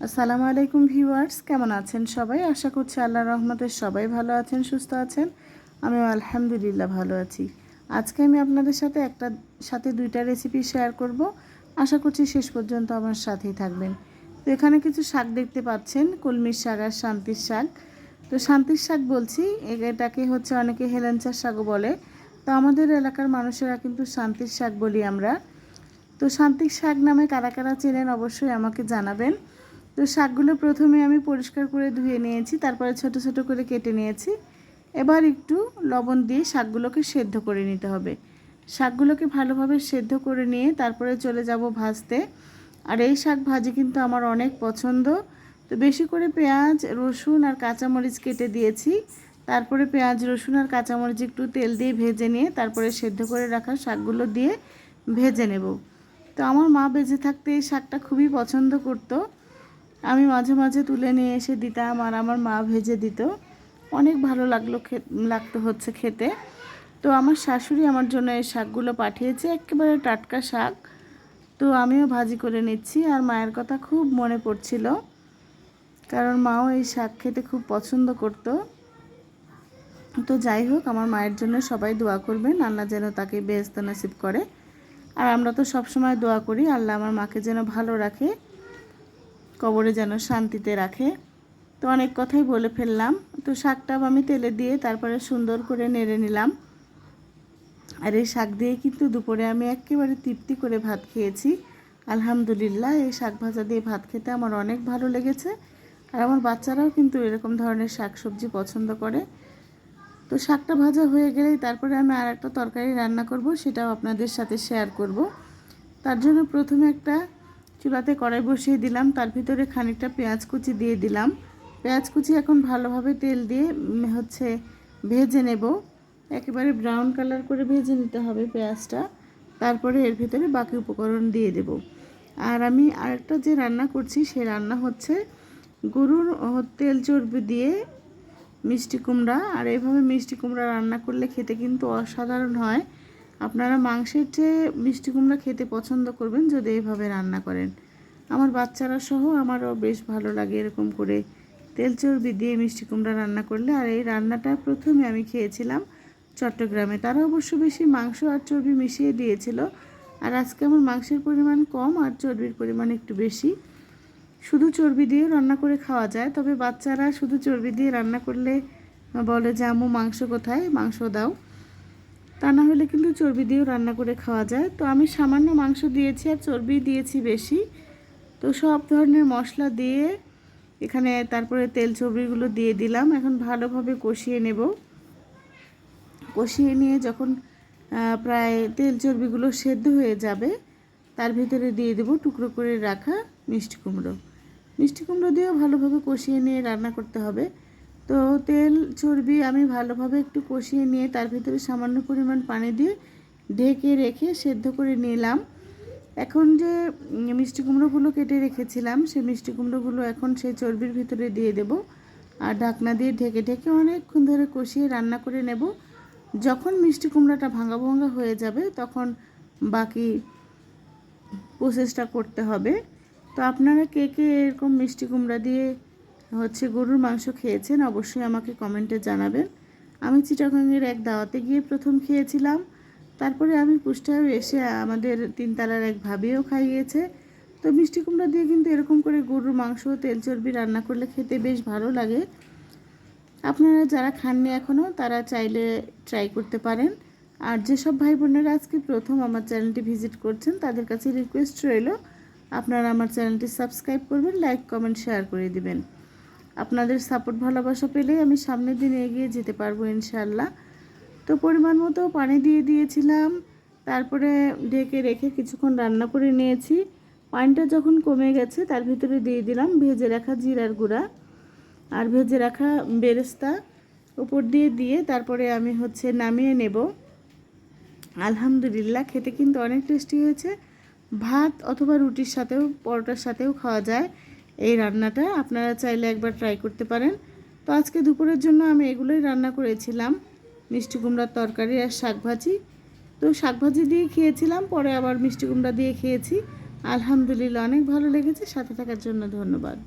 আসসালামু আলাইকুম ভিউয়ার্স, কেমন আছেন সবাই? আশা করছি আল্লাহ রহমতের সবাই ভালো আছেন, সুস্থ আছেন। আমিও আলহামদুলিল্লাহ ভালো আছি। আজকে আমি আপনাদের সাথে একটা, সাথে দুইটা রেসিপি শেয়ার করব। আশা করছি শেষ পর্যন্ত আমার সাথেই থাকবেন। তো এখানে কিছু শাক দেখতে পাচ্ছেন, কলমির শাক আর শান্তির শাক। তো শান্তির শাক বলছি এটাকে হচ্ছে অনেকে হেলেঞ্চার শাকও বলে। তো আমাদের এলাকার মানুষেরা কিন্তু শান্তির শাক বলি আমরা। তো শান্তির শাক নামে কারা কারা চেনেন অবশ্যই আমাকে জানাবেন। তো শাকগুলো প্রথমে আমি পরিষ্কার করে ধুয়ে নিয়েছি, তারপরে ছোট ছোট করে কেটে নিয়েছি। এবার একটু লবণ দিয়ে শাকগুলোকে সেদ্ধ করে নিতে হবে। শাকগুলোকে ভালোভাবে সেদ্ধ করে নিয়ে তারপরে চলে যাব ভাজতে। আর এই শাক ভাজি কিন্তু আমার অনেক পছন্দ। তো বেশি করে পেঁয়াজ, রসুন আর কাঁচামরিচ কেটে দিয়েছি। তারপরে পেঁয়াজ, রসুন আর কাঁচামরিচ একটু তেল দিয়ে ভেজে নিয়ে তারপরে সেদ্ধ করে রাখা শাকগুলো দিয়ে ভেজে নেব। তো আমার মা বেজে থাকতে এই শাকটা খুবই পছন্দ করতো। আমি মাঝে মাঝে তুলে নিয়ে এসে দিতাম আর আমার মা ভেজে দিত। অনেক ভালো লাগল লাগতো হচ্ছে খেতে। তো আমার শাশুড়ি আমার জন্য এই শাকগুলো পাঠিয়েছে, একেবারে টাটকা শাক। তো আমিও ভাজি করে নিচ্ছি আর মায়ের কথা খুব মনে পড়ছিল। কারণ মাও এই শাক খেতে খুব পছন্দ করতো। তো যাই হোক, আমার মায়ের জন্য সবাই দোয়া করবেন, আল্লাহ যেন তাকে বেহস্ত নসিব করে। আর আমরা তো সবসময় দোয়া করি, আল্লাহ আমার মাকে যেন ভালো রাখে। কবরে যেন শান্তিতে রাখে। তো অনেক কথাই বলে ফেললাম। তো শাকটা আমি তেলে দিয়ে তারপরে সুন্দর করে নেড়ে নিলাম। আর এই শাক দিয়ে কিন্তু দুপুরে আমি একেবারে তৃপ্তি করে ভাত খেয়েছি। আলহামদুলিল্লাহ, এই শাক ভাজা দিয়ে ভাত খেতে আমার অনেক ভালো লেগেছে। আর আমার বাচ্চারাও কিন্তু এরকম ধরনের শাক সবজি পছন্দ করে। তো শাকটা ভাজা হয়ে গেলেই তারপরে আমি আর একটা তরকারি রান্না করব, সেটাও আপনাদের সাথে শেয়ার করব। তার জন্য প্রথমে একটা চুলাতে কড়াই বসিয়ে দিলাম। তার ভিতরে খানিকটা পেঁয়াজ কুচি দিয়ে দিলাম। পেঁয়াজ কুচি এখন ভালোভাবে তেল দিয়ে হচ্ছে ভেজে নেব। একেবারে ব্রাউন কালার করে ভেজে নিতে হবে পেঁয়াজটা। তারপরে এর ভিতরে বাকি উপকরণ দিয়ে দেব। আর আমি আরেকটা যে রান্না করছি, সে রান্না হচ্ছে গরুর তেল চর্বি দিয়ে মিষ্টি কুমড়া। আর এইভাবে মিষ্টি কুমড়া রান্না করলে খেতে কিন্তু অসাধারণ হয়। আপনারা মাংসের চেয়ে মিষ্টি কুমড়া খেতে পছন্দ করবেন যদি এইভাবে রান্না করেন। আমার বাচ্চারা সহ আমারও বেশ ভালো লাগে এরকম করে তেল চর্বি দিয়ে মিষ্টি কুমড়া রান্না করলে। আর এই রান্নাটা প্রথমে আমি খেয়েছিলাম চট্টগ্রামে। তারা অবশ্য বেশি মাংস আর চর্বি মিশিয়ে দিয়েছিল। আর আজকে আমার মাংসের পরিমাণ কম আর চর্বির পরিমাণ একটু বেশি। শুধু চর্বি দিয়ে রান্না করে খাওয়া যায়, তবে বাচ্চারা শুধু চর্বি দিয়ে রান্না করলে বলে যে আমু মাংস কোথায়? মাংস দাও। তা না হলে কিন্তু চর্বি দিয়েও রান্না করে খাওয়া যায়। তো আমি সামান্য মাংস দিয়েছি আর চর্বি দিয়েছি বেশি। তো সব ধরনের মশলা দিয়ে এখানে তারপরে তেল চর্বিগুলো দিয়ে দিলাম। এখন ভালোভাবে কষিয়ে নেব। কষিয়ে নিয়ে যখন প্রায় তেল চর্বিগুলো সেদ্ধ হয়ে যাবে, তার ভিতরে দিয়ে দেবো টুকরো করে রাখা মিষ্টি কুমড়ো। মিষ্টি কুমড়ো দিয়েও ভালোভাবে কষিয়ে নিয়ে রান্না করতে হবে। তো তেল চর্বি আমি ভালোভাবে একটু কষিয়ে নিয়ে তার ভিতরে সামান্য পরিমাণ পানি দিয়ে ঢেকে রেখে সেদ্ধ করে নিলাম। এখন যে মিষ্টি কুমড়োগুলো কেটে রেখেছিলাম, সেই মিষ্টি কুমড়োগুলো এখন সেই চর্বির ভিতরে দিয়ে দেব আর ঢাকনা দিয়ে ঢেকে ঢেকে অনেকক্ষণ ধরে কষিয়ে রান্না করে নেব। যখন মিষ্টি কুমড়াটা ভাঙা ভাঙা হয়ে যাবে, তখন বাকি প্রসেসটা করতে হবে। তো আপনারা কে কে এরকম মিষ্টি কুমড়া দিয়ে হচ্ছে গরুর মাংস খেয়েছেন, অবশ্যই আমাকে কমেন্টে জানাবেন। আমি চিটাগাংয়ের এক দাওয়াতে গিয়ে প্রথম খেয়েছিলাম। তারপরে আমি কুষ্টায় এসে আমাদের তিনতলার এক ভাবিও খাইয়েছে। তো মিষ্টি কুমড়া দিয়ে কিন্তু এরকম করে গরুর মাংস, তেল চর্বি রান্না করলে খেতে বেশ ভালো লাগে। আপনারা যারা খাননি এখনও তারা চাইলে ট্রাই করতে পারেন। আর যেসব ভাই বোনেরা আজকে প্রথম আমার চ্যানেলটি ভিজিট করছেন, তাদের কাছে রিকোয়েস্ট রইল, আপনারা আমার চ্যানেলটি সাবস্ক্রাইব করবেন লাইক কমেন্ট শেয়ার করে দিবেন। আপনাদের সাপোর্ট ভালোবাসা পেলেই আমি সামনের দিনে এগিয়ে যেতে পারব ইনশাল্লাহ তো পরিমাণ মতো পানি দিয়ে দিয়েছিলাম, তারপরে ঢেকে রেখে কিছুক্ষণ রান্না করে নিয়েছি। পানিটা যখন কমে গেছে, তার ভিতরে দিয়ে দিলাম ভেজে রাখা জিরার গুঁড়া আর ভেজে রাখা বেরেস্তা উপর দিয়ে দিয়ে তারপরে আমি হচ্ছে নামিয়ে নেব। আলহামদুলিল্লাহ, খেতে কিন্তু অনেক টেস্টি হয়েছে। ভাত অথবা রুটির সাথেও, পরোটার সাথেও খাওয়া যায়। এই রান্নাটা আপনারা চাইলে একবার ট্রাই করতে পারেন। তো আজকে দুপুরের জন্য আমি এগুলোই রান্না করেছিলাম। মিষ্টি কুমড়ার তরকারি আর শাকভাজি তো শাকভাজি দিয়ে খেয়েছিলাম, পরে আবার মিষ্টি কুমড়া দিয়ে খেয়েছি। আলহামদুলিল্লাহ, অনেক ভালো লেগেছে। সাথে থাকার জন্য ধন্যবাদ।